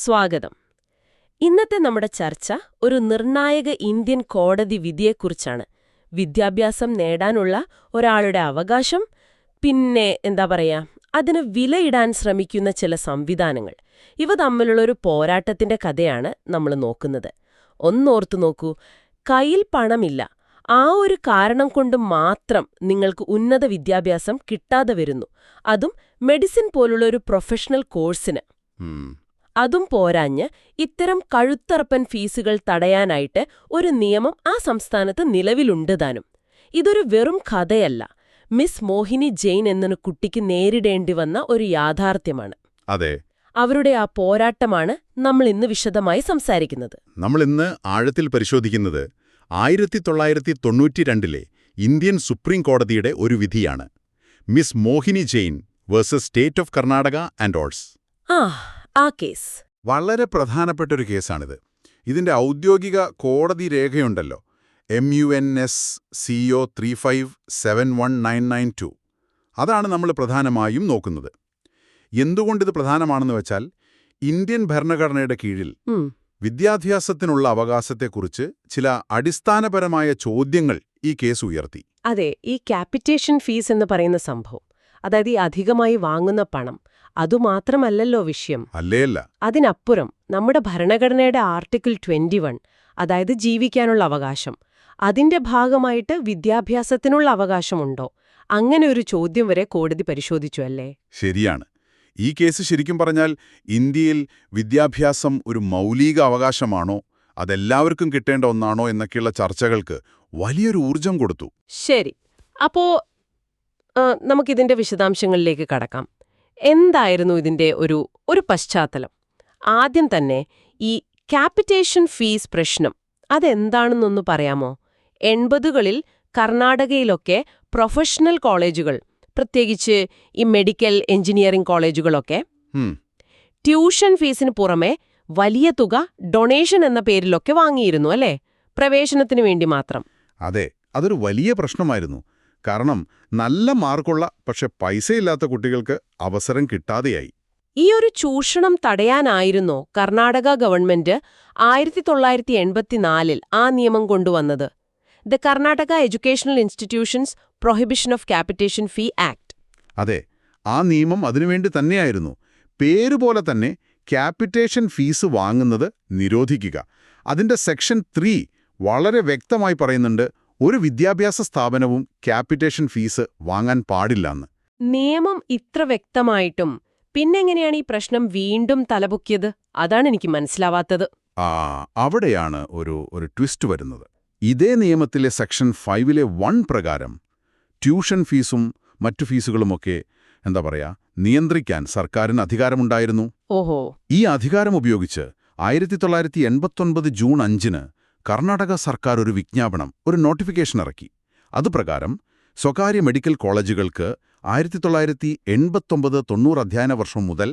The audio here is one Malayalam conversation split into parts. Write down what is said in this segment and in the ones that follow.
സ്വാഗതം. ഇന്നത്തെ നമ്മുടെ ചർച്ച ഒരു നിർണായക ഇന്ത്യൻ കോടതി വിധിയെക്കുറിച്ചാണ്. വിദ്യാഭ്യാസം നേടാനുള്ള ഒരാളുടെ അവകാശം പിന്നെ എന്താ പറയാ അതിന് വിലയിടാൻ ശ്രമിക്കുന്ന ചില സംവിധാനങ്ങൾ. ഇവ തമ്മിലുള്ള ഒരു പോരാട്ടത്തിന്റെ കഥയാണ് നമ്മൾ നോക്കുന്നത്. ഒന്നോർത്തു നോക്കൂ കയ്യിൽ പണമില്ല. ആ ഒരു കാരണം കൊണ്ട് മാത്രം നിങ്ങൾക്ക് ഉന്നത വിദ്യാഭ്യാസം കിട്ടാതെ വരുന്നു. അതും മെഡിസിൻ പോലുള്ള ഒരു പ്രൊഫഷണൽ കോഴ്സിന്. അതും പോരാഞ്ഞ് ഇത്തരം കഴുത്തറപ്പൻ ഫീസുകൾ തടയാനായിട്ട് ഒരു നിയമം ആ സംസ്ഥാനത്ത് നിലവിലുണ്ട് താനും. ഇതൊരു വെറും കഥയല്ല. മിസ് മോഹിനി ജെയിൻ എന്നൊരു കുട്ടിക്ക് നേരിടേണ്ടി വന്ന ഒരു യാഥാർത്ഥ്യമാണ്. അതെ. അവരുടെ ആ പോരാട്ടമാണ് നമ്മൾ ഇന്ന് വിശദമായി സംസാരിക്കുന്നത്. നമ്മൾ ഇന്ന് ആഴത്തിൽ പരിശോധിക്കുന്നത് ആയിരത്തി തൊള്ളായിരത്തി തൊണ്ണൂറ്റിരണ്ടിലെ ഇന്ത്യൻ സുപ്രീം കോടതിയുടെ ഒരു വിധിയാണ്. Miss Mohini Jain versus state of Karnataka and ors. ആ ആ കേസ്. വളരെ പ്രധാനപ്പെട്ട ഒരു കേസാണിത്. ഇതിന്റെ ഔദ്യോഗിക കോടതി രേഖയുണ്ടല്ലോ. M U N S C O three five seven one nine nine two അതാണ് നമ്മൾ പ്രധാനമായും നോക്കുന്നത്. എന്തുകൊണ്ടിത് പ്രധാനമാണെന്ന് വെച്ചാൽ ഇന്ത്യൻ ഭരണഘടനയുടെ കീഴിൽ വിദ്യാഭ്യാസത്തിനുള്ള അവകാശത്തെക്കുറിച്ച് ചില അടിസ്ഥാനപരമായ ചോദ്യങ്ങൾ ഈ കേസ് ഉയർത്തി. അതെ ഈ ക്യാപിറ്റേഷൻ ഫീസ് എന്ന് പറയുന്ന സംഭവം അതായത് ഈ അധികമായി വാങ്ങുന്ന പണം അതുമാത്രമല്ലല്ലോ വിഷയം. അല്ലേയല്ല. അതിനപ്പുറം നമ്മുടെ ഭരണഘടനയുടെ ആർട്ടിക്കിൾ 21 അതായത് ജീവിക്കാനുള്ള അവകാശം അതിന്റെ ഭാഗമായിട്ട് വിദ്യാഭ്യാസത്തിനുള്ള അവകാശമുണ്ടോ? അങ്ങനെ ഒരു ചോദ്യം വരെ കോടതി പരിശോധിച്ചു അല്ലേ? ശരിയാണ്. ഈ കേസ് ശരിക്കും പറഞ്ഞാൽ ഇന്ത്യയിൽ വിദ്യാഭ്യാസം ഒരു മൗലിക അവകാശമാണോ? അതെല്ലാവർക്കും കിട്ടേണ്ട ഒന്നാണോ എന്നൊക്കെയുള്ള ചർച്ചകൾക്ക് വലിയൊരു ഊർജം കൊടുത്തു. ശരി. അപ്പോ നമുക്കിതിന്റെ വിശദാംശങ്ങളിലേക്ക് കടക്കാം. എന്തായിരുന്നു ഇതിന്റെ ഒരു ഒരു പശ്ചാത്തലം? ആദ്യം തന്നെ ഈ ക്യാപിറ്റേഷൻ ഫീസ് പ്രശ്നം അതെന്താണെന്നൊന്ന് പറയാമോ? എൺപതുകളിൽ കർണാടകയിലൊക്കെ പ്രൊഫഷണൽ കോളേജുകൾ പ്രത്യേകിച്ച് ഈ മെഡിക്കൽ എഞ്ചിനീയറിംഗ് കോളേജുകളൊക്കെ ട്യൂഷൻ ഫീസിന് പുറമെ വലിയ തുക ഡൊണേഷൻ എന്ന പേരിലൊക്കെ വാങ്ങിയിരുന്നു അല്ലേ? പ്രവേശനത്തിന് വേണ്ടി മാത്രം. അതെ അതൊരു വലിയ പ്രശ്നമായിരുന്നു. കാരണം നല്ല മാർക്കുള്ള പക്ഷെ പൈസയില്ലാത്ത കുട്ടികൾക്ക് അവസരം കിട്ടാതെയായി. ഈ ഒരു ചൂഷണം തടയാനായിരുന്നോ കർണാടക ഗവൺമെന്റ് ആയിരത്തി തൊള്ളായിരത്തി എൺപത്തിനാലിൽ ആ നിയമം കൊണ്ടുവന്നത്? The Karnataka educational institutions prohibition of capitation fee act. അതെ ആ നിയമം അതിനുവേണ്ടി തന്നെയായിരുന്നു. പേരുപോലെ തന്നെ ക്യാപിറ്റേഷൻ ഫീസ് വാങ്ങുന്നത് നിരോധിക്കുക. അതിന്റെ സെക്ഷൻ ത്രീ വളരെ വ്യക്തമായി പറയുന്നുണ്ട് ഒരു വിദ്യാഭ്യാസ സ്ഥാപനവും ക്യാപിറ്റേഷൻ ഫീസ് വാങ്ങാൻ പാടില്ലെന്ന്. നിയമം ഇത്ര വ്യക്തമായിട്ടും പിന്നെങ്ങനെയാണ് ഈ പ്രശ്നം വീണ്ടും തലപൊക്കിയത്? അതാണ് എനിക്ക് മനസ്സിലാവാത്തത്. ആ അവിടെയാണ് ഒരു ഒരു ട്വിസ്റ്റ് വരുന്നത്. ഇതേ നിയമത്തിലെ സെക്ഷൻ ഫൈവിലെ വൺ പ്രകാരം ട്യൂഷൻ ഫീസും മറ്റു ഫീസുകളുമൊക്കെ എന്താ പറയാ നിയന്ത്രിക്കാൻ സർക്കാരിന് അധികാരമുണ്ടായിരുന്നു. ഓഹോ. ഈ അധികാരം ഉപയോഗിച്ച് ആയിരത്തി തൊള്ളായിരത്തി എൺപത്തൊൻപത് ജൂൺ അഞ്ചിന് കർണാടക സർക്കാർ ഒരു വിജ്ഞാപനം ഒരു നോട്ടിഫിക്കേഷൻ ഇറക്കി. അതുപ്രകാരം സ്വകാര്യ മെഡിക്കൽ കോളേജുകൾക്ക് ആയിരത്തി തൊള്ളായിരത്തി എൺപത്തൊമ്പത് തൊണ്ണൂറ് അധ്യയന വർഷം മുതൽ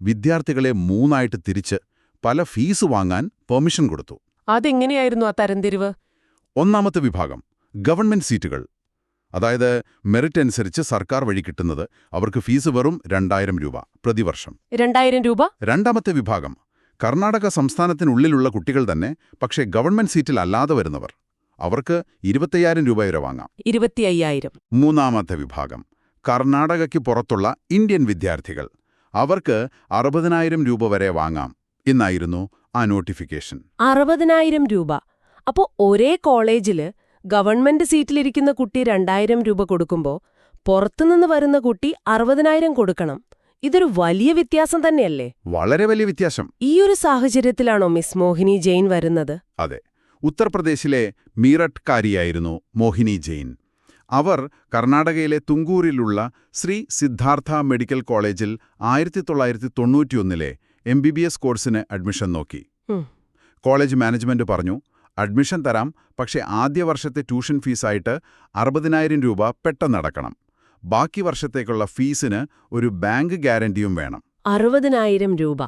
വിദ്യാർത്ഥികളെ മൂന്നായിട്ട് തിരിച്ച് പല ഫീസ് വാങ്ങാൻ പെർമിഷൻ കൊടുത്തു. അതെങ്ങനെയായിരുന്നു ആ തരംതിരിവ് ഒന്നാമത്തെ വിഭാഗം ഗവൺമെന്റ് സീറ്റുകൾ. അതായത് മെറിറ്റ് അനുസരിച്ച് സർക്കാർ വഴി കിട്ടുന്നത് അവർക്ക് ഫീസ് വെറും രണ്ടായിരം രൂപ പ്രതിവർഷം. രണ്ടായിരം രൂപ? രണ്ടാമത്തെ വിഭാഗം കർണാടക സംസ്ഥാനത്തിനുള്ളിലുള്ള കുട്ടികൾ തന്നെ പക്ഷേ ഗവൺമെന്റ് സീറ്റിൽ അല്ലാതെ വരുന്നവർ. അവർക്ക് ഇരുപത്തയ്യായിരം രൂപ വരെ വാങ്ങാം. ഇരുപത്തിയ്യായിരം. മൂന്നാമത്തെ വിഭാഗം. കർണാടകയ്ക്ക് പുറത്തുള്ള ഇന്ത്യൻ വിദ്യാർത്ഥികൾ. അവർക്ക് അറുപതിനായിരം രൂപ വരെ വാങ്ങാം. എന്നായിരുന്നു ആ നോട്ടിഫിക്കേഷൻ. അറുപതിനായിരം രൂപ. അപ്പോൾ ഒരേ കോളേജിൽ ഗവൺമെന്റ് സീറ്റിലിരിക്കുന്ന കുട്ടി രണ്ടായിരം രൂപ കൊടുക്കുമ്പോൾ പുറത്തുനിന്ന് വരുന്ന കുട്ടി അറുപതിനായിരം കൊടുക്കണം. ഇതൊരു വലിയ വ്യത്യാസം തന്നെയല്ലേ? വളരെ വലിയ വ്യത്യാസം. ഈ ഒരു സാഹചര്യത്തിലാണോ മിസ് മോഹിനി ജെയിൻ വരുന്നത്? അതെ. ഉത്തർപ്രദേശിലെ മീററ്റ്കാരിയായിരുന്നു മോഹിനി ജെയിൻ. അവർ കർണാടകയിലെ തുങ്കൂരിലുള്ള ശ്രീ സിദ്ധാർത്ഥ മെഡിക്കൽ കോളേജിൽ ആയിരത്തി തൊള്ളായിരത്തി തൊണ്ണൂറ്റിയൊന്നിലെ എം ബി ബി എസ് കോഴ്സിന് അഡ്മിഷൻ നോക്കി. കോളേജ് മാനേജ്മെന്റ് പറഞ്ഞു അഡ്മിഷൻ തരാം പക്ഷേ ആദ്യ വർഷത്തെ ട്യൂഷൻ ഫീസായിട്ട് അറുപതിനായിരം രൂപ പെട്ടെന്നടക്കണം ബാക്കി വർഷത്തേക്കുള്ള ഫീസിന് ഒരു ബാങ്ക് ഗ്യാരണ്ടിയും വേണം. അറുപതിനായിരം രൂപ.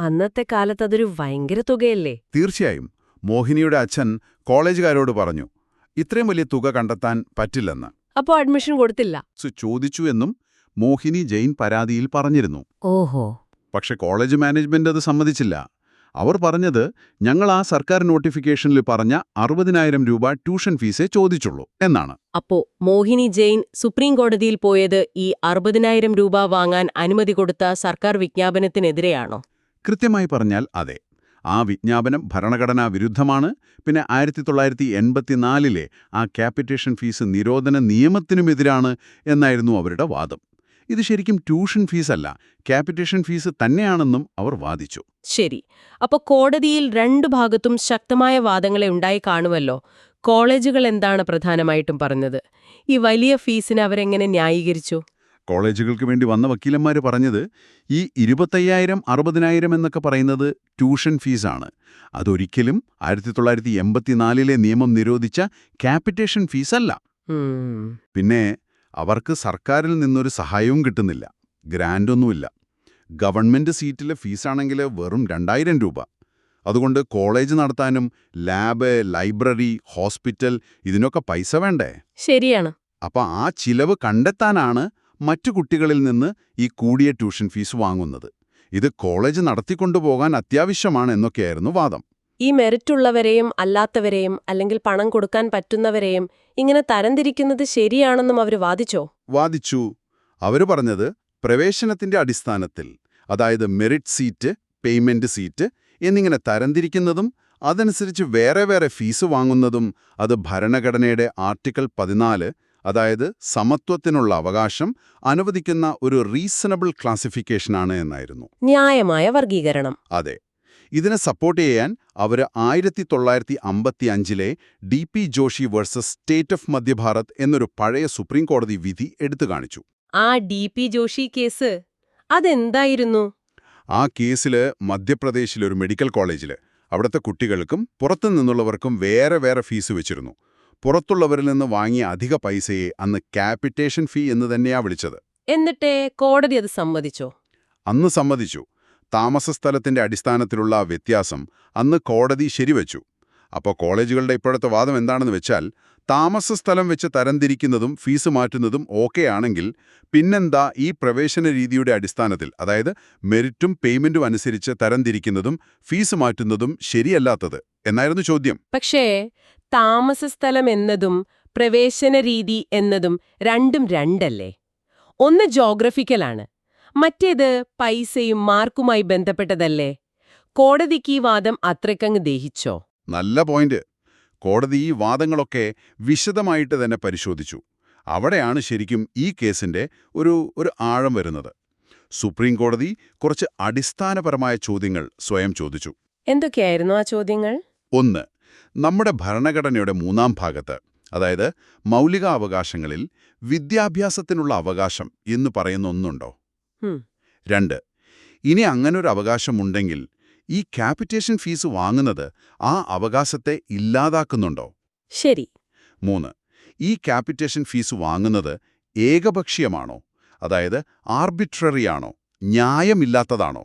അന്നത്തെ കാലത്ത് അതൊരു ഭയങ്കര തുകയല്ലേ? തീർച്ചയായും. മോഹിനിയുടെ അച്ഛൻ കോളേജുകാരോട് പറഞ്ഞു ഇത്രയും വലിയ തുക കണ്ടെത്താൻ പറ്റില്ലെന്ന്. അപ്പോ അഡ്മിഷൻ കൊടുത്തില്ല? ചോദിച്ചു എന്നും മോഹിനി ജെയിൻ പരാതിയിൽ പറഞ്ഞിരുന്നു. ഓഹോ. പക്ഷെ കോളേജ് മാനേജ്മെന്റ് അത് സമ്മതിച്ചില്ല. അവർ പറഞ്ഞത് ഞങ്ങൾ ആ സർക്കാർ നോട്ടിഫിക്കേഷനിൽ പറഞ്ഞ അറുപതിനായിരം രൂപ ട്യൂഷൻ ഫീസേ ചോദിച്ചുള്ളൂ എന്നാണ്. അപ്പോ മോഹിനി ജെയിൻ സുപ്രീം കോടതിയിൽ പോയത് ഈ അറുപതിനായിരം രൂപ വാങ്ങാൻ അനുമതി കൊടുത്ത സർക്കാർ വിജ്ഞാപനത്തിനെതിരെയാണോ? കൃത്യമായി പറഞ്ഞാൽ അതെ. ആ വിജ്ഞാപനം ഭരണഘടനാ വിരുദ്ധമാണ്. പിന്നെ ആയിരത്തി തൊള്ളായിരത്തി എൺപത്തിനാലിലെ ആ ക്യാപിറ്റേഷൻ ഫീസ് നിരോധന നിയമത്തിനുമെതിരാണ് എന്നായിരുന്നു അവരുടെ വാദം. ഇത് ശരിക്കും ട്യൂഷൻ ഫീസല്ല ക്യാപിറ്റേഷൻ ഫീസ് തന്നെയാണെന്നും അവർ വാദിച്ചു. ശരി. അപ്പൊ കോടതിയിൽ രണ്ടു ഭാഗത്തും ശക്തമായ വാദങ്ങളെ ഉണ്ടായി കാണുമല്ലോ. കോളേജുകൾ എന്താണ് പ്രധാനമായിട്ടും പറഞ്ഞത്? ഈ വലിയ ഫീസിന് അവരെങ്ങനെ ന്യായീകരിച്ചു? കോളേജുകൾക്ക് വേണ്ടി വന്ന വക്കീലന്മാർ പറഞ്ഞത് ഈ ഇരുപത്തയ്യായിരം അറുപതിനായിരം എന്നൊക്കെ പറയുന്നത് ട്യൂഷൻ ഫീസാണ്. അതൊരിക്കലും ആയിരത്തി തൊള്ളായിരത്തി എൺപത്തിനാലിലെ നിയമം നിരോധിച്ച ക്യാപിറ്റേഷൻ ഫീസല്ല. പിന്നെ അവർക്ക് സർക്കാരിൽ നിന്നൊരു സഹായവും കിട്ടുന്നില്ല. ഗ്രാൻഡൊന്നുമില്ല. ഗവൺമെന്റ് സീറ്റിലെ ഫീസാണെങ്കിൽ വെറും രണ്ടായിരം രൂപ. അതുകൊണ്ട് കോളേജ് നടത്താനും ലാബ് ലൈബ്രറി ഹോസ്പിറ്റൽ ഇതിനൊക്കെ പൈസ വേണ്ടേ? ശരിയാണ്. അപ്പൊ ആ ചിലവ് കണ്ടെത്താനാണ് മറ്റു കുട്ടികളിൽ നിന്ന് ഈ കൂടിയ ട്യൂഷൻ ഫീസ് വാങ്ങുന്നത്. ഇത് കോളേജ് നടത്തിക്കൊണ്ടുപോകാൻ അത്യാവശ്യമാണ് എന്നൊക്കെയായിരുന്നു വാദം. ഈ മെറിറ്റുള്ളവരെയും അല്ലാത്തവരെയും അല്ലെങ്കിൽ പണം കൊടുക്കാൻ പറ്റുന്നവരെയും ഇങ്ങനെ തരംതിരിക്കുന്നത് ശരിയാണെന്നും അവർ വാദിച്ചോ? വാദിച്ചു. അവർ പറഞ്ഞത് പ്രവേശനത്തിന്റെ അടിസ്ഥാനത്തിൽ അതായത് മെറിറ്റ് സീറ്റ് പേയ്മെന്റ് സീറ്റ് എന്നിങ്ങനെ തരംതിരിക്കുന്നതും അതനുസരിച്ച് വേറെ വേറെ ഫീസ് വാങ്ങുന്നതും അത് ഭരണഘടനയുടെ ആർട്ടിക്കിൾ പതിനാല് അതായത് സമത്വത്തിനുള്ള അവകാശം അനുവദിക്കുന്ന ഒരു റീസണബിൾ ക്ലാസിഫിക്കേഷനാണ് എന്നായിരുന്നു. ന്യായമായ വർഗീകരണം അതെ. ഇതിനെ സപ്പോർട്ട് ചെയ്യാൻ അവർ ആയിരത്തി തൊള്ളായിരത്തി അമ്പത്തി അഞ്ചിലെ D P Joshi versus state of Madhyabharat എന്നൊരു പഴയ സുപ്രീം കോടതി വിധി എടുത്തു കാണിച്ചു. ആ ഡി പി ജോഷി കേസ് അതെന്തായിരുന്നു? ആ കേസിൽ മധ്യപ്രദേശിലെ ഒരു മെഡിക്കൽ കോളേജിൽ അവിടുത്തെ കുട്ടികൾക്കും പുറത്തു നിന്നുള്ളവർക്കും വേറെ വേറെ ഫീസ് വെച്ചിരുന്നു. പുറത്തുള്ളവരിൽ നിന്ന് വാങ്ങിയ അധിക പൈസയെ അന്ന് ക്യാപിറ്റേഷൻ ഫീ എന്ന് തന്നെയാ വിളിച്ചത്. എന്നിട്ടേ കോടതി അത് സമ്മതിച്ചോ? അന്ന് സമ്മതിച്ചു. താമസസ്ഥലത്തിന്റെ അടിസ്ഥാനത്തിലുള്ള വ്യത്യാസം അന്ന് കോടതി ശരിവച്ചു. അപ്പോൾ കോളേജുകളുടെ ഇപ്പോഴത്തെ വാദം എന്താണെന്ന് വെച്ചാൽ താമസസ്ഥലം വെച്ച് തരംതിരിക്കുന്നതും ഫീസ് മാറ്റുന്നതും ഓക്കെ ആണെങ്കിൽ പിന്നെന്താ ഈ പ്രവേശന രീതിയുടെ അടിസ്ഥാനത്തിൽ അതായത് മെറിറ്റും പേയ്മെന്റും അനുസരിച്ച് തരംതിരിക്കുന്നതും ഫീസ് മാറ്റുന്നതും ശരിയല്ലാത്തത് എന്നായിരുന്നു ചോദ്യം. പക്ഷേ താമസസ്ഥലം എന്നതും പ്രവേശന രീതി എന്നതും രണ്ടും രണ്ടല്ലേ? ഒന്ന് ജോഗ്രഫിക്കലാണ് മറ്റേത് പൈസയും മാർക്കുമായി ബന്ധപ്പെട്ടതല്ലേ? കോടതിക്ക് ഈ വാദം അത്രക്കങ്ങ് ദേഹിച്ചോ? നല്ല പോയിന്റ്. കോടതി ഈ വാദങ്ങളൊക്കെ വിശദമായിട്ട് തന്നെ പരിശോധിച്ചു. അവിടെയാണ് ശരിക്കും ഈ കേസിന്റെ ഒരു ഒരു ആഴം വരുന്നത്. സുപ്രീം കോടതി കുറച്ച് അടിസ്ഥാനപരമായ ചോദ്യങ്ങൾ സ്വയം ചോദിച്ചു. എന്തൊക്കെയായിരുന്നു ആ ചോദ്യങ്ങൾ? ഒന്ന് നമ്മുടെ ഭരണഘടനയുടെ മൂന്നാം ഭാഗത്ത് അതായത് മൗലികാവകാശങ്ങളിൽ വിദ്യാഭ്യാസത്തിനുള്ള അവകാശം എന്ന് പറയുന്ന ഒന്നുണ്ടോ. രണ്ട്. ഇനി അങ്ങനൊരു അവകാശമുണ്ടെങ്കിൽ ഈ ക്യാപിറ്റേഷൻ ഫീസ് വാങ്ങുന്നത് ആ അവകാശത്തെ ഇല്ലാതാക്കുന്നുണ്ടോ? ശരി. മൂന്ന്. ഈ ക്യാപിറ്റേഷൻ ഫീസ് വാങ്ങുന്നത് ഏകപക്ഷീയമാണോ? അതായത് ആർബിട്രറി ആണോ ന്യായമില്ലാത്തതാണോ?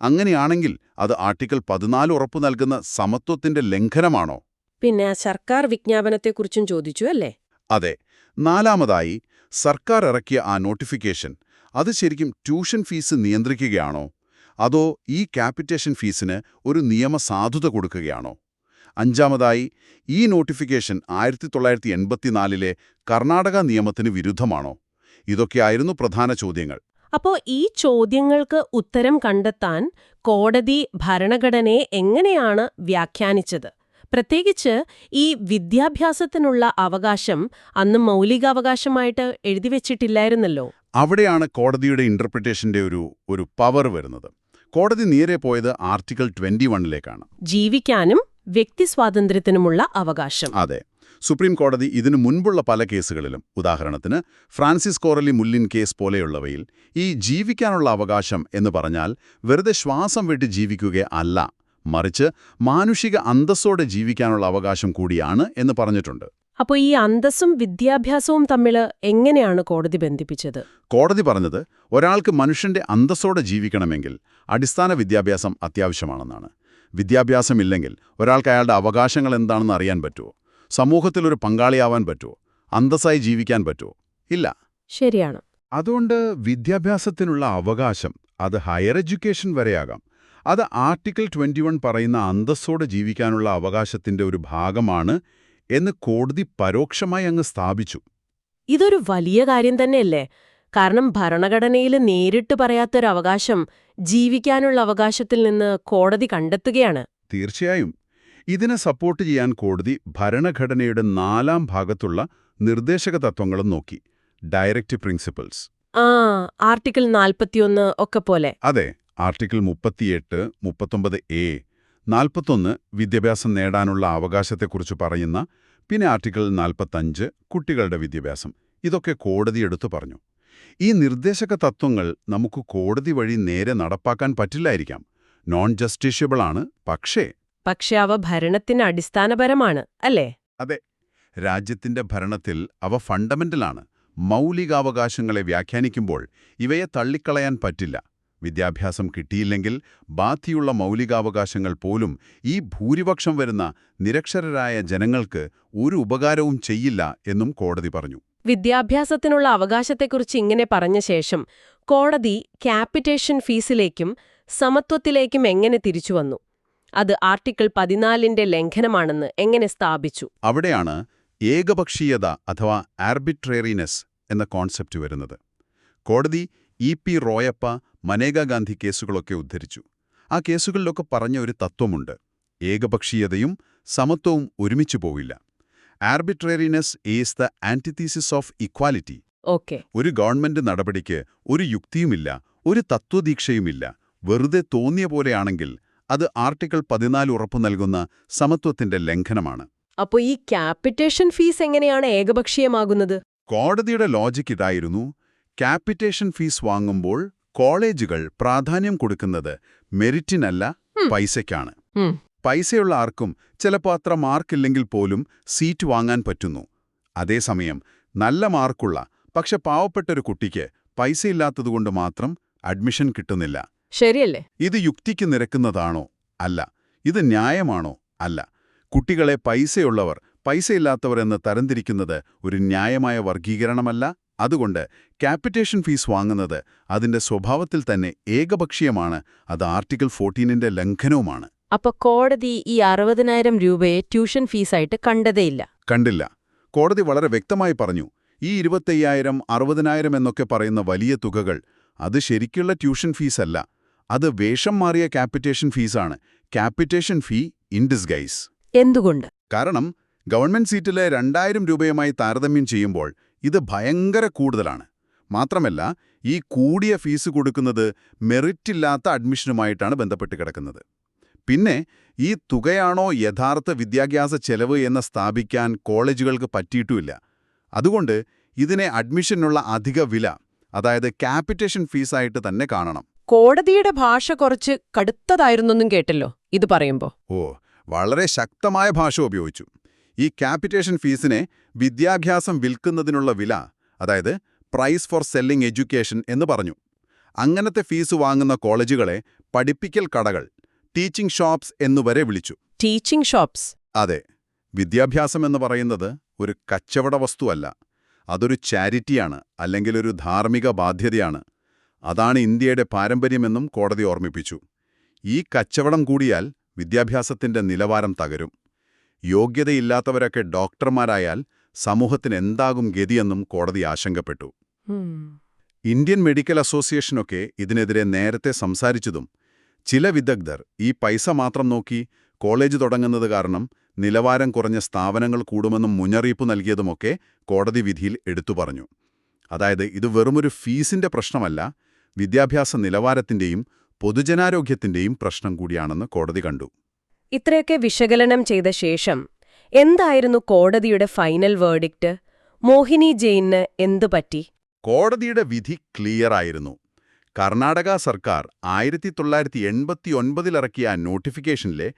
അങ്ങനെയാണെങ്കിൽ അത് ആർട്ടിക്കിൾ പതിനാല് ഉറപ്പു നൽകുന്ന സമത്വത്തിന്റെ ലംഘനമാണോ? പിന്നെ സർക്കാർ വിജ്ഞാപനത്തെക്കുറിച്ചും ചോദിച്ചു അല്ലേ? അതെ. നാലാമതായി സർക്കാർ ഇറക്കിയ ആ നോട്ടിഫിക്കേഷൻ അത് ശരിക്കും ട്യൂഷൻ ഫീസ് നിയന്ത്രിക്കുകയാണോ? അതോ ഈ ക്യാപിറ്റേഷൻ ഫീസിന് ഒരു നിയമസാധുത കൊടുക്കുകയാണോ? അഞ്ചാമതായി ഈ നോട്ടിഫിക്കേഷൻ ആയിരത്തി തൊള്ളായിരത്തി എൺപത്തിനാലിലെ കർണാടക നിയമത്തിന് വിരുദ്ധമാണോ? ഇതൊക്കെയായിരുന്നു പ്രധാന ചോദ്യങ്ങൾ. അപ്പോ ഈ ചോദ്യങ്ങൾക്ക് ഉത്തരം കണ്ടെത്താൻ കോടതി ഭരണഘടനയെ എങ്ങനെയാണ് വ്യാഖ്യാനിച്ചത്? പ്രത്യേകിച്ച് ഈ വിദ്യാഭ്യാസത്തിനുള്ള അവകാശം അന്ന് മൗലികാവകാശമായിട്ട് എഴുതിവെച്ചിട്ടില്ലായിരുന്നല്ലോ അവിടെയാണ് കോടതിയുടെ ഇന്റർപ്രിട്ടേഷന്റെ ഒരു ഒരു പവർ വരുന്നത്. കോടതി നേരെ പോയത് ആർട്ടിക്കിൾ ട്വന്റി വണ്ണിലേക്കാണ് ജീവിക്കാനും വ്യക്തി സ്വാതന്ത്ര്യത്തിനുമുള്ള അവകാശം. അതെ. സുപ്രീം കോടതി ഇതിനു മുൻപുള്ള പല കേസുകളിലും ഉദാഹരണത്തിന് ഫ്രാൻസിസ് കോറലി മുല്ലിൻ കേസ് പോലെയുള്ളവയിൽ ഈ ജീവിക്കാനുള്ള അവകാശം എന്ന് പറഞ്ഞാൽ വെറുതെ ശ്വാസം വിട്ട് ജീവിക്കുക അല്ല മറിച്ച് മാനുഷിക അന്തസ്സോടെ ജീവിക്കാനുള്ള അവകാശം കൂടിയാണ് എന്ന് പറഞ്ഞിട്ടുണ്ട്. അപ്പോ ഈ അന്തസ്സും വിദ്യാഭ്യാസവും തമ്മിൽ എങ്ങനെയാണ് കോടതി ബന്ധിപ്പിച്ചത്? കോടതി പറഞ്ഞത് ഒരാൾക്ക് മനുഷ്യന്റെ അന്തസ്സോടെ ജീവിക്കണമെങ്കിൽ അടിസ്ഥാന വിദ്യാഭ്യാസം അത്യാവശ്യമാണെന്നാണ്. വിദ്യാഭ്യാസമില്ലെങ്കിൽ ഒരാൾക്ക് അയാളുടെ അവകാശങ്ങൾ എന്താണെന്ന് അറിയാൻ പറ്റുമോ സമൂഹത്തിൽ സമൂഹത്തിലൊരു പങ്കാളിയാവാൻ പറ്റുമോ അന്തസ്സായി ജീവിക്കാൻ പറ്റുമോ ഇല്ല. ശരിയാണ്. അതുകൊണ്ട് വിദ്യാഭ്യാസത്തിനുള്ള അവകാശം അത് ഹയർ എഡ്യൂക്കേഷൻ വരെയാകാം. അത് ആർട്ടിക്കിൾ 21 പറയുന്ന അന്തസ്സോടെ ജീവിക്കാനുള്ള അവകാശത്തിന്റെ ഒരു ഭാഗമാണ് എന്ന് കോടതി പരോക്ഷമായി അങ്ങ് സ്ഥാപിച്ചു. ഇതൊരു വലിയ കാര്യം തന്നെയല്ലേ? കാരണം ഭരണഘടനയിൽ നേരിട്ട് പറയാത്തൊരവകാശം ജീവിക്കാനുള്ള അവകാശത്തിൽ നിന്ന് കോടതി കണ്ടെത്തുകയാണ്. തീർച്ചയായും. ഇതിനെ സപ്പോർട്ട് ചെയ്യാൻ കോടതി ഭരണഘടനയുടെ നാലാം ഭാഗത്തുള്ള നിർദ്ദേശക തത്വങ്ങളും നോക്കി. Direct principles. ആ ആർട്ടിക്കിൾ നാൽപ്പത്തിയൊന്ന് ഒക്കെ പോലെ. അതെ ആർട്ടിക്കിൾ മുപ്പത്തിയെട്ട് മുപ്പത്തൊമ്പത് എ നാൽപ്പത്തൊന്ന് വിദ്യാഭ്യാസം നേടാനുള്ള അവകാശത്തെക്കുറിച്ച് പറയുന്ന പിന്നെ ആർട്ടിക്കിൾ നാൽപ്പത്തഞ്ച് കുട്ടികളുടെ വിദ്യാഭ്യാസം. ഇതൊക്കെ കോടതി എടുത്തു പറഞ്ഞു. ഈ നിർദ്ദേശക തത്വങ്ങൾ നമുക്ക് കോടതി വഴി നേരെ നടപ്പാക്കാൻ പറ്റില്ലായിരിക്കാം. നോൺ ജസ്റ്റിഷ്യബിളാണ് പക്ഷേ പക്ഷേ അവ ഭരണത്തിന് അടിസ്ഥാനപരമാണ് അല്ലേ? അതെ. രാജ്യത്തിന്റെ ഭരണത്തിൽ അവ ഫണ്ടമെന്റലാണ് മൗലികാവകാശങ്ങളെ വ്യാഖ്യാനിക്കുമ്പോൾ ഇവയെ തള്ളിക്കളയാൻ പറ്റില്ല. വിദ്യാഭ്യാസം കിട്ടിയില്ലെങ്കിൽ ബാക്കിയുള്ള മൗലികാവകാശങ്ങൾ പോലും ഈ ഭൂരിപക്ഷം വരുന്ന നിരക്ഷരരായ ജനങ്ങൾക്ക് ഒരു ഉപകാരവും ചെയ്യില്ല എന്നും കോടതി പറഞ്ഞു. വിദ്യാഭ്യാസത്തിനുള്ള അവകാശത്തെക്കുറിച്ച് ഇങ്ങനെ പറഞ്ഞ ശേഷം കോടതി ക്യാപിറ്റേഷൻ ഫീസിലേക്കും സമത്വത്തിലേക്കും എങ്ങനെ തിരിച്ചുവന്നു അത് ആർട്ടിക്കിൾ പതിനാലിന്റെ ലംഘനമാണെന്ന് എങ്ങനെ സ്ഥാപിച്ചു? അവിടെയാണ് ഏകപക്ഷീയത അഥവാ ആർബിട്രേറിനെസ് എന്ന കോൺസെപ്റ്റ് വരുന്നത്. കോടതി ഇ പി റോയപ്പ മനേകാ ഗാന്ധി കേസുകളൊക്കെ ഉദ്ധരിച്ചു. ആ കേസുകളിലൊക്കെ പറഞ്ഞ ഒരു തത്വമുണ്ട്. ഏകപക്ഷീയതയും സമത്വവും ഒരുമിച്ചു പോവില്ല. Arbitrariness is the antithesis of equality okay ഒരു ഗവൺമെന്റ് നടപടിക്ക് ഒരു യുക്തിയുമില്ല ഒരു തത്വദീക്ഷയുമില്ല. വെറുതെ തോന്നിയ പോലെയാണെങ്കിൽ അത് ആർട്ടിക്കിൾ പതിനാല് ഉറപ്പു നൽകുന്ന സമത്വത്തിന്റെ ലംഘനമാണ്. അപ്പോൾ ഈ ക്യാപിറ്റേഷൻ ഫീസ് എങ്ങനെയാണ് ഏകപക്ഷീയമാകുന്നത്? കോടതിയുടെ ലോജിക് ഇതായിരുന്നു. ക്യാപിറ്റേഷൻ ഫീസ് വാങ്ങുമ്പോൾ കോളേജുകൾ പ്രാധാന്യം കൊടുക്കുന്നത് മെറിറ്റിനല്ല പൈസയ്ക്കാണ്. പൈസയുള്ള ആർക്കും ചിലപ്പോൾ അത്ര മാർക്കില്ലെങ്കിൽ പോലും സീറ്റ് വാങ്ങാൻ പറ്റുന്നു. അതേസമയം നല്ല മാർക്കുള്ള പക്ഷെ പാവപ്പെട്ടൊരു കുട്ടിക്ക് പൈസയില്ലാത്തതുകൊണ്ട് മാത്രം അഡ്മിഷൻ കിട്ടുന്നില്ല. ശരിയല്ലേ? ഇത് യുക്തിക്ക് നിരക്കുന്നതാണോ? അല്ല. ഇത് ന്യായമാണോ? അല്ല. കുട്ടികളെ പൈസയുള്ളവർ പൈസയില്ലാത്തവർ എന്ന് തരംതിരിക്കുന്നത് ഒരു ന്യായമായ വർഗീകരണമല്ല അതുകൊണ്ട് ക്യാപിറ്റേഷൻ ഫീസ് വാങ്ങുന്നത് അതിന്റെ സ്വഭാവത്തിൽ തന്നെ ഏകപക്ഷീയമാണ്. അത് ആർട്ടിക്കിൾ ഫോർട്ടീനിന്റെ ലംഘനവുമാണ്. അപ്പൊ കോടതി ഈ അറുപതിനായിരം രൂപയെ ട്യൂഷൻ ഫീസായിട്ട് കണ്ടതേയില്ല? കണ്ടില്ല. കോടതി വളരെ വ്യക്തമായി പറഞ്ഞു ഈ ഇരുപത്തയ്യായിരം അറുപതിനായിരം എന്നൊക്കെ പറയുന്ന വലിയ തുകകൾ അത് ശരിക്കുള്ള ട്യൂഷൻ ഫീസല്ല. അത് വേഷം മാറിയ capitation ഫീസാണ്. Capitation fee in disguise. എന്തുകൊണ്ട്? കാരണം ഗവൺമെന്റ് സീറ്റിലെ രണ്ടായിരം രൂപയുമായി താരതമ്യം ചെയ്യുമ്പോൾ ഇത് ഭയങ്കര കൂടുതലാണ്. മാത്രമല്ല ഈ കൂടിയ ഫീസ് കൊടുക്കുന്നത് മെറിറ്റില്ലാത്ത അഡ്മിഷനുമായിട്ടാണ് ബന്ധപ്പെട്ട് കിടക്കുന്നത്. പിന്നെ ഈ തുകയാണോ യഥാർത്ഥ വിദ്യാഭ്യാസ ചെലവ് എന്ന് സ്ഥാപിക്കാൻ കോളേജുകൾക്ക് പറ്റിയിട്ടുമില്ല. അതുകൊണ്ട് ഇതിനെ അഡ്മിഷനുള്ള അധിക വില അതായത് ക്യാപിറ്റേഷൻ ഫീസായിട്ട് തന്നെ കാണണം. കോടതിയുടെ ഭാഷ കുറച്ച് കടുത്തതായിരുന്നൊന്നും കേട്ടല്ലോ ഇത് പറയുമ്പോൾ ഓ വളരെ ശക്തമായ ഭാഷ ഉപയോഗിച്ചു. ഈ ക്യാപിറ്റേഷൻ ഫീസിനെ വിദ്യാഭ്യാസം വിൽക്കുന്നതിനുള്ള വില അതായത് പ്രൈസ് ഫോർ സെല്ലിംഗ് എഡ്യൂക്കേഷൻ എന്ന് പറഞ്ഞു. അങ്ങനത്തെ ഫീസ് വാങ്ങുന്ന കോളേജുകളെ പഠിപ്പിക്കൽ കടകൾ ടീച്ചിംഗ് ഷോപ്സ് എന്നുവരെ വിളിച്ചു. ടീച്ചിംഗ് ഷോപ്സ് അതെ വിദ്യാഭ്യാസം എന്ന് പറയുന്നത് ഒരു കച്ചവട വസ്തുവല്ല. അതൊരു ചാരിറ്റിയാണ് അല്ലെങ്കിൽ ഒരു ധാർമ്മിക ബാധ്യതയാണ്. അതാണ് ഇന്ത്യയുടെ പാരമ്പര്യമെന്നും കോടതി ഓർമ്മിപ്പിച്ചു. ഈ കച്ചവടം കൂടിയാൽ വിദ്യാഭ്യാസത്തിന്റെ നിലവാരം തകരും. യോഗ്യതയില്ലാത്തവരൊക്കെ ഡോക്ടർമാരായാൽ സമൂഹത്തിന് എന്താകും ഗതിയെന്നും കോടതി ആശങ്കപ്പെട്ടു. ഇന്ത്യൻ മെഡിക്കൽ അസോസിയേഷനൊക്കെ ഇതിനെതിരെ നേരത്തെ സംസാരിച്ചതും ചില വിദഗ്ധർ ഈ പൈസ മാത്രം നോക്കി കോളേജ് തുടങ്ങുന്നത് കാരണം നിലവാരം കുറഞ്ഞ സ്ഥാപനങ്ങൾ കൂടുമെന്നും മുന്നറിയിപ്പ് നൽകിയതുമൊക്കെ കോടതി വിധിയിൽ എടുത്തു പറഞ്ഞു. അതായത് ഇത് വെറുമൊരു ഫീസിന്റെ പ്രശ്നമല്ല വിദ്യാഭ്യാസ നിലവാരത്തിന്റെയും പൊതുജനാരോഗ്യത്തിന്റെയും പ്രശ്നം കൂടിയാണെന്ന് കോടതി കണ്ടു. ഇത്രയൊക്കെ വിശകലനം ചെയ്ത ശേഷം എന്തായിരുന്നു കോടതിയുടെ ഫൈനൽ വേർഡിക്റ്റ് മോഹിനി ജെയിന് എന്തു പറ്റി? കോടതിയുടെ വിധി ക്ലിയറായിരുന്നു കർണാടക സർക്കാർ ആയിരത്തി തൊള്ളായിരത്തി എൺപത്തി ഒൻപതിലിറക്കിയ നോട്ടിഫിക്കേഷനിലെ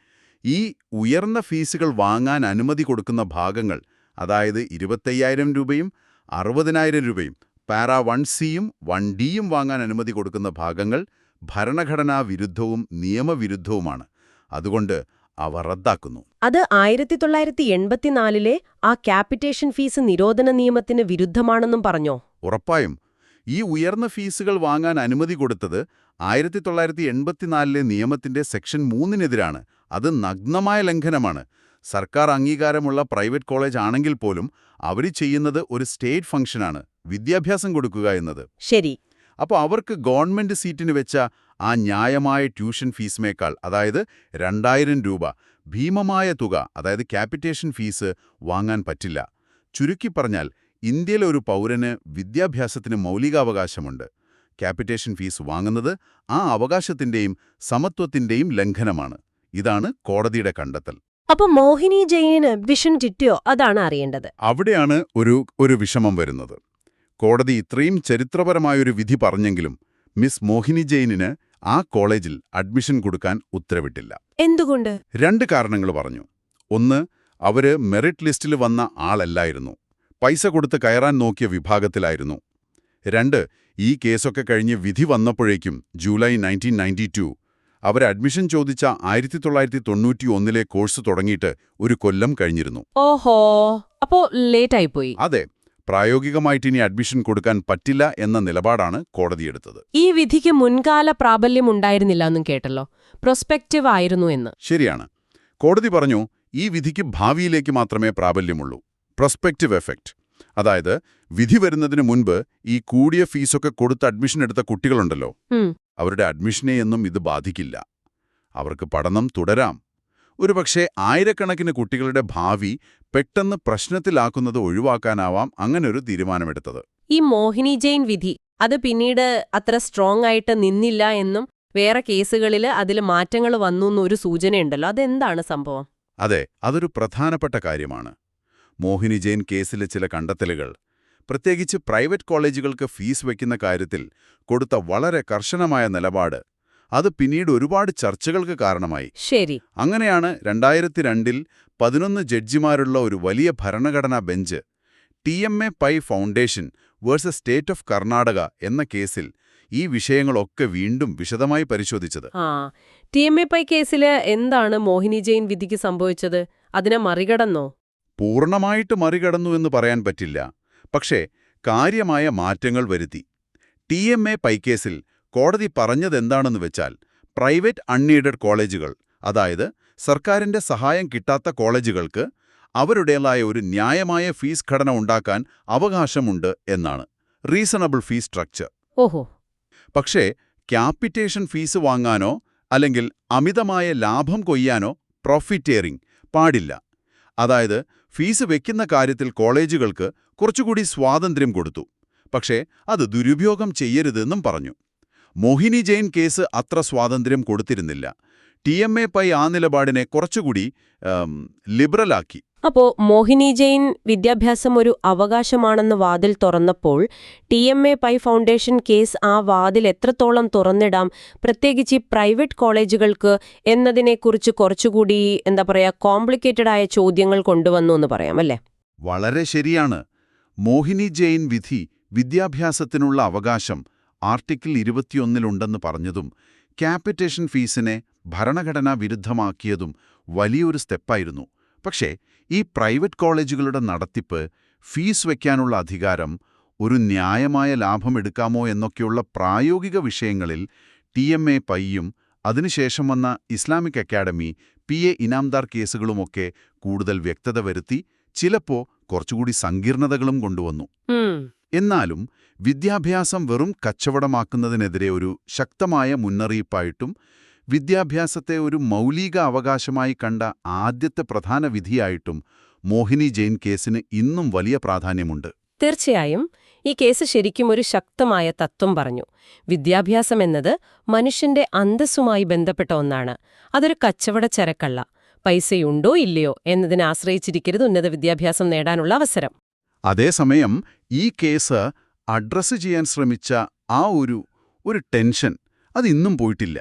ഈ ഉയർന്ന ഫീസുകൾ വാങ്ങാൻ അനുമതി കൊടുക്കുന്ന ഭാഗങ്ങൾ അതായത് ഇരുപത്തയ്യായിരം രൂപയും അറുപതിനായിരം രൂപയും പാര വൺ സിയും വൺ ഡിയും വാങ്ങാൻ അനുമതി കൊടുക്കുന്ന ഭാഗങ്ങൾ ഭരണഘടനാ വിരുദ്ധവും നിയമവിരുദ്ധവുമാണ്. അതുകൊണ്ട് അവ റദ്ദാക്കുന്നു. അത് ആയിരത്തി തൊള്ളായിരത്തി എൺപത്തിനാലിലെ ആ ക്യാപിറ്റേഷൻ ഫീസ് നിരോധന നിയമത്തിന് വിരുദ്ധമാണെന്നും പറഞ്ഞോ? ഉറപ്പായും. ഈ ഉയർന്ന ഫീസുകൾ വാങ്ങാൻ അനുമതി കൊടുത്തത് ആയിരത്തി തൊള്ളായിരത്തി എൺപത്തിനാലിലെ നിയമത്തിന്റെ സെക്ഷൻ മൂന്നിനെതിരാണ്. അത് നഗ്നമായ ലംഘനമാണ്. സർക്കാർ അംഗീകാരമുള്ള പ്രൈവറ്റ് കോളേജ് ആണെങ്കിൽ പോലും അവർ ചെയ്യുന്നത് ഒരു സ്റ്റേറ്റ് ഫംഗ്ഷനാണ്. വിദ്യാഭ്യാസം കൊടുക്കുക എന്നത്. ശരി. അപ്പോൾ അവർക്ക് ഗവൺമെന്റ് സീറ്റിന് വെച്ച ആ ന്യായമായ ട്യൂഷൻ ഫീസിനേക്കാൾ അതായത് രണ്ടായിരം രൂപ ഭീമമായ തുക അതായത് ക്യാപിറ്റേഷൻ ഫീസ് വാങ്ങാൻ പറ്റില്ല. ചുരുക്കി പറഞ്ഞാൽ ഇന്ത്യയിലെ ഒരു പൗരന് വിദ്യാഭ്യാസത്തിന് മൗലികാവകാശമുണ്ട്. ക്യാപിറ്റേഷൻ ഫീസ് വാങ്ങുന്നത് ആ അവകാശത്തിന്റെയും സമത്വത്തിന്റെയും ലംഘനമാണ്. ഇതാണ് കോടതിയുടെ കണ്ടെത്തൽ. അപ്പൊ മോഹിനി ജയിന് വിഷൻ കിട്ടിയോ? അതാണ് അറിയേണ്ടത്. അവിടെയാണ് ഒരു ഒരു വിഷമം വരുന്നത്. കോടതി ഇത്രയും ചരിത്രപരമായൊരു വിധി പറഞ്ഞെങ്കിലും മിസ് മോഹിനി ജെയിനിന് ആ കോളേജിൽ അഡ്മിഷൻ കൊടുക്കാൻ ഉത്തരവിട്ടില്ല. എന്തുകൊണ്ട്? രണ്ട് കാരണങ്ങൾ പറഞ്ഞു. ഒന്ന് അവർ മെറിറ്റ് ലിസ്റ്റിൽ വന്ന ആളല്ലായിരുന്നു. പൈസ കൊടുത്ത് കയറാൻ നോക്കിയ വിഭാഗത്തിലായിരുന്നു. രണ്ട് ഈ കേസൊക്കെ കഴിഞ്ഞ് വിധി വന്നപ്പോഴേക്കും ജൂലൈ നയന്റീൻ നയന്റി ടു അവർ അഡ്മിഷൻ ചോദിച്ച ആയിരത്തി തൊള്ളായിരത്തി തൊണ്ണൂറ്റി ഒന്നിലെ കോഴ്സ് തുടങ്ങിയിട്ട് ഒരു കൊല്ലം കഴിഞ്ഞിരുന്നു. ഓഹോ അപ്പോ ലേറ്റ് ആയിപ്പോയി അതെ പ്രായോഗികമായിട്ട് ഇനി അഡ്മിഷൻ കൊടുക്കാൻ പറ്റില്ല എന്ന നിലപാടാണ് കോടതിയെടുത്തത്. ഈ വിധിക്ക് മുൻകാല പ്രാബല്യം ഉണ്ടായിരുന്നില്ല എന്നും കേട്ടല്ലോ. പ്രൊസ്പെക്റ്റീവ് ആയിരുന്നു എന്ന്. ശരിയാണ്. കോടതി പറഞ്ഞു ഈ വിധിക്ക് ഭാവിയിലേക്ക് മാത്രമേ പ്രാബല്യമുള്ളൂ. Prospective effect. അതായത് വിധി വരുന്നതിന് മുൻപ് ഈ കൂടിയ ഫീസൊക്കെ കൊടുത്ത് അഡ്മിഷൻ എടുത്ത കുട്ടികളുണ്ടല്ലോ. അവരുടെ അഡ്മിഷനെയൊന്നും ഇത് ബാധിക്കില്ല. അവർക്ക് പഠനം തുടരാം. ഒരുപക്ഷെ ആയിരക്കണക്കിന് കുട്ടികളുടെ ഭാവി പെട്ടെന്ന് പ്രശ്നത്തിലാക്കുന്നത് ഒഴിവാക്കാനാവാം അങ്ങനൊരു തീരുമാനമെടുത്തത്. ഈ മോഹിനി ജെയിൻ വിധി അത് പിന്നീട് അത്ര സ്ട്രോങ് ആയിട്ട് നിന്നില്ല എന്നും വേറെ കേസുകളിൽ അതിൽ മാറ്റങ്ങൾ വന്നു എന്നൊരു സൂചനയുണ്ടല്ലോ അതെന്താണ് സംഭവം? അതെ അതൊരു പ്രധാനപ്പെട്ട കാര്യമാണ്. മോഹിനി ജെയിൻ കേസിലെ ചില കണ്ടെത്തലുകൾ പ്രത്യേകിച്ച് പ്രൈവറ്റ് കോളേജുകൾക്ക് ഫീസ് വയ്ക്കുന്ന കാര്യത്തിൽ കൊടുത്ത വളരെ കർശനമായ നിലപാട് അത് പിന്നീട് ഒരുപാട് ചർച്ചകൾക്ക് കാരണമായി. ശരി. അങ്ങനെയാണ് രണ്ടായിരത്തി രണ്ടിൽ പതിനൊന്ന് ജഡ്ജിമാരുള്ള ഒരു വലിയ ഭരണഘടനാ bench T M A Pai foundation versus state of Karnataka എന്ന കേസിൽ ഈ വിഷയങ്ങളൊക്കെ വീണ്ടും വിശദമായി പരിശോധിച്ചത്. ആ ടി എം എ പൈ കേസിൽ എന്താണ് മോഹിനി ജെയിൻ വിധിക്ക് സംഭവിച്ചത്? അതിനെ മറികടന്നോ? പൂർണമായിട്ട് മറികടന്നു എന്ന് പറയാൻ പറ്റില്ല. പക്ഷേ കാര്യമായ മാറ്റങ്ങൾ വരുത്തി. ടി എം എ പൈക്കേസിൽ കോടതി പറഞ്ഞതെന്താണെന്ന് വെച്ചാൽ പ്രൈവറ്റ് അൺഎയ്ഡഡ് കോളേജുകൾ അതായത് സർക്കാരിന്റെ സഹായം കിട്ടാത്ത കോളേജുകൾക്ക് അവരുടേതായ ഒരു ന്യായമായ ഫീസ് ഘടന ഉണ്ടാക്കാൻ അവകാശമുണ്ട് എന്നാണ്. Reasonable fees structure. ഓഹോ. പക്ഷേ ക്യാപിറ്റേഷൻ ഫീസ് വാങ്ങാനോ അല്ലെങ്കിൽ അമിതമായ ലാഭം കൊയ്യാനോ പ്രോഫിറ്റേറിംഗ് പാടില്ല. അതായത് ഫീസ് വെക്കുന്ന കാര്യത്തിൽ കോളേജുകൾക്ക് കുറച്ചുകൂടി സ്വാതന്ത്ര്യം കൊടുത്തു. പക്ഷേ അത് ദുരുപയോഗം ചെയ്യരുതെന്നും പറഞ്ഞു. മോഹിനി ജെയിൻ കേസ് അത്ര സ്വാതന്ത്ര്യം കൊടുത്തിരുന്നില്ല. ടി എം എ പൈ ആ നിലപാടിനെ കുറച്ചുകൂടി ലിബറലാക്കി. അപ്പോ മോഹിനി ജെയിൻ വിദ്യാഭ്യാസം ഒരു അവകാശമാണെന്ന് വാതിൽ തുറന്നപ്പോൾ T M A Pai foundation case ആ വാതിൽ എത്രത്തോളം തുറന്നിടാം പ്രത്യേകിച്ച് ഈ പ്രൈവറ്റ് കോളേജുകൾക്ക് എന്നതിനെക്കുറിച്ച് കുറച്ചുകൂടി എന്താ പറയാ കോംപ്ലിക്കേറ്റഡ് ആയ ചോദ്യങ്ങൾ കൊണ്ടുവന്നു എന്ന് പറയാം അല്ലേ? വളരെ ശരിയാണ്. മോഹിനി ജെയിൻ വിധി വിദ്യാഭ്യാസത്തിനുള്ള അവകാശം ആർട്ടിക്കിൾ ഇരുപത്തിയൊന്നിലുണ്ടെന്ന് പറഞ്ഞതും ക്യാപിറ്റേഷൻ ഫീസിനെ ഭരണഘടനാ വിരുദ്ധമാക്കിയതും വലിയൊരു സ്റ്റെപ്പായിരുന്നു. പക്ഷേ ഈ പ്രൈവറ്റ് കോളേജുകളുടെ നടത്തിപ്പ് ഫീസ് വയ്ക്കാനുള്ള അധികാരം ഒരു ന്യായമായ ലാഭമെടുക്കാമോ എന്നൊക്കെയുള്ള പ്രായോഗിക വിഷയങ്ങളിൽ ടി എം എ പയ്യും അതിനുശേഷം വന്ന Islamic academy P A Inamdar കേസുകളുമൊക്കെ കൂടുതൽ വ്യക്തത വരുത്തി ചിലപ്പോ കുറച്ചുകൂടി സങ്കീർണതകളും കൊണ്ടുവന്നു. എന്നാലും വിദ്യാഭ്യാസം വെറും കച്ചവടമാക്കുന്നതിനെതിരെ ഒരു ശക്തമായ മുന്നറിയിപ്പായിട്ടും വിദ്യാഭ്യാസത്തെ ഒരു മൗലിക അവകാശമായി കണ്ട ആദ്യത്തെ പ്രധാന വിധിയായിട്ടും മോഹിനി ജെയിൻ കേസിന് ഇന്നും വലിയ പ്രാധാന്യമുണ്ട്. തീർച്ചയായും ഈ കേസ് ശരിക്കും ഒരു ശക്തമായ തത്വം പറഞ്ഞു. വിദ്യാഭ്യാസം എന്നത് മനുഷ്യന്റെ അന്തസ്സുമായി ബന്ധപ്പെട്ട ഒന്നാണ്. അതൊരു കച്ചവട ചരക്കല്ല. പൈസയുണ്ടോ ഇല്ലയോ എന്നതിനെ ആശ്രയിച്ചിരിക്കരുത് ഉന്നത വിദ്യാഭ്യാസം നേടാനുള്ള അവസരം. അതേസമയം ഈ കേസ് അഡ്രസ്സ് ചെയ്യാൻ ശ്രമിച്ച ആ ഒരു ഒരു ടെൻഷൻ അതിന്നും പോയിട്ടില്ല.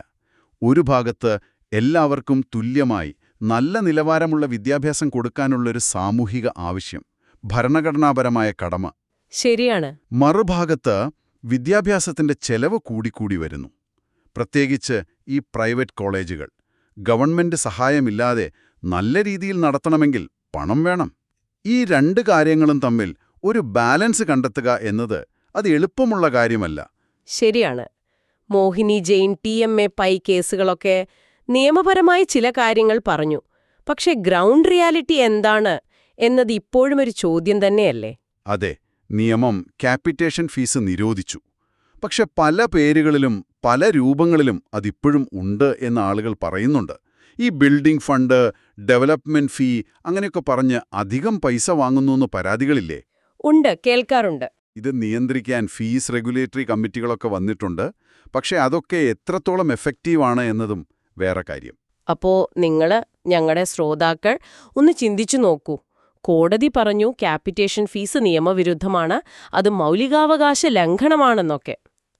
ഒരു ഭാഗത്ത് എല്ലാവർക്കും തുല്യമായി നല്ല നിലവാരമുള്ള വിദ്യാഭ്യാസം കൊടുക്കാനുള്ളൊരു സാമൂഹിക ആവശ്യം ഭരണഘടനാപരമായ കടമ. ശരിയാണ്. മറുഭാഗത്ത് വിദ്യാഭ്യാസത്തിന്റെ ചെലവ് കൂടിക്കൂടി വരുന്നു. പ്രത്യേകിച്ച് ഈ പ്രൈവറ്റ് കോളേജുകൾ. ഗവൺമെന്റ് സഹായമില്ലാതെ നല്ല രീതിയിൽ നടത്തണമെങ്കിൽ പണം വേണം. ഈ രണ്ട് കാര്യങ്ങളും തമ്മിൽ ഒരു ബാലൻസ് കണ്ടെത്തുക എന്നത് അത് എളുപ്പമുള്ള കാര്യമല്ല. ശരിയാണ്. Mohini Jain T M A Pai കേസുകളൊക്കെ നിയമപരമായി ചില കാര്യങ്ങൾ പറഞ്ഞു. പക്ഷേ ഗ്രൗണ്ട് റിയാലിറ്റി എന്താണ് എന്നത് ഇപ്പോഴും ഒരു ചോദ്യം തന്നെയല്ലേ? അതെ നിയമം ക്യാപിറ്റേഷൻ ഫീസ് നിരോധിച്ചു. പക്ഷെ പല പേരുകളിലും പല രൂപങ്ങളിലും അതിപ്പോഴും ഉണ്ട് എന്ന് ആളുകൾ പറയുന്നുണ്ട്. ഈ ബിൽഡിംഗ് ഫണ്ട് ഡെവലപ്മെന്റ് ഫീ അങ്ങനെയൊക്കെ പറഞ്ഞ് അധികം പൈസ വാങ്ങുന്നു എന്ന് പരാതികളില്ലേ? ഉണ്ട് കേൾക്കാറുണ്ട്. ഇത് നിയന്ത്രിക്കാൻ ഫീസ് റെഗുലേറ്ററി കമ്മിറ്റികളൊക്കെ വന്നിട്ടുണ്ട്. പക്ഷേ അതൊക്കെ എത്രത്തോളം എഫക്റ്റീവാണ് എന്നതും വേറെ കാര്യം. അപ്പോ നിങ്ങൾ ഞങ്ങളുടെ ശ്രോതാക്കൾ ഒന്ന് ചിന്തിച്ചു നോക്കൂ. കോടതി പറഞ്ഞു ക്യാപിറ്റേഷൻ ഫീസ് നിയമവിരുദ്ധമാണ് അത് മൗലികാവകാശ ലംഘനമാണെന്നൊക്കെ.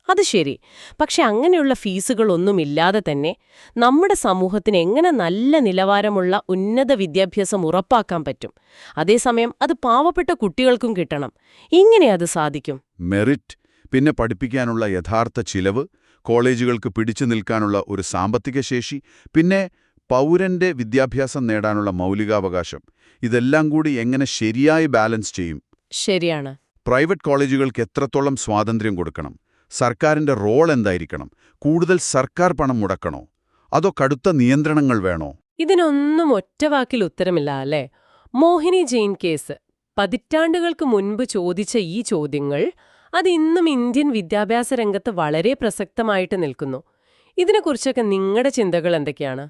അത് ശരി. പക്ഷെ അങ്ങനെയുള്ള ഫീസുകളൊന്നുമില്ലാതെ തന്നെ നമ്മുടെ സമൂഹത്തിന് എങ്ങനെ നല്ല നിലവാരമുള്ള ഉന്നത വിദ്യാഭ്യാസം ഉറപ്പാക്കാൻ പറ്റും? അതേസമയം അത് പാവപ്പെട്ട കുട്ടികൾക്കും കിട്ടണം. ഇങ്ങനെ അത് സാധിക്കും? മെറിറ്റ് പിന്നെ പഠിപ്പിക്കാനുള്ള യഥാർത്ഥ ചിലവ് കോളേജുകൾക്ക് പിടിച്ചു നിൽക്കാനുള്ള ഒരു സാമ്പത്തിക ശേഷി പിന്നെ പൗരന്റെ വിദ്യാഭ്യാസം നേടാനുള്ള മൗലികാവകാശം. ഇതെല്ലാം കൂടി എങ്ങനെ ശരിയായി ബാലൻസ് ചെയ്യും? ശരിയാണ്. പ്രൈവറ്റ് കോളേജുകൾക്ക് എത്രത്തോളം സ്വാതന്ത്ര്യം കൊടുക്കണം? സർക്കാരിന്റെ റോൾ എന്തായിരിക്കണം? കൂടുതൽ സർക്കാർ പണം മുടക്കണോ? അതോ കടുത്ത നിയന്ത്രണങ്ങൾ വേണോ? ഇതിനൊന്നും ഒറ്റവാക്കിൽ ഉത്തരമില്ല അല്ലേ? മോഹിനി ജെയിൻ കേസ്. പതിറ്റാണ്ടുകൾക്ക് മുൻപ് ചോദിച്ച ഈ ചോദ്യങ്ങൾ അത് ഇന്നും ഇന്ത്യൻ വിദ്യാഭ്യാസ രംഗത്ത് വളരെ പ്രസക്തമായിട്ട് നിൽക്കുന്നു. ഇതിനെക്കുറിച്ചൊക്കെ നിങ്ങളുടെ ചിന്തകൾ എന്തൊക്കെയാണ്?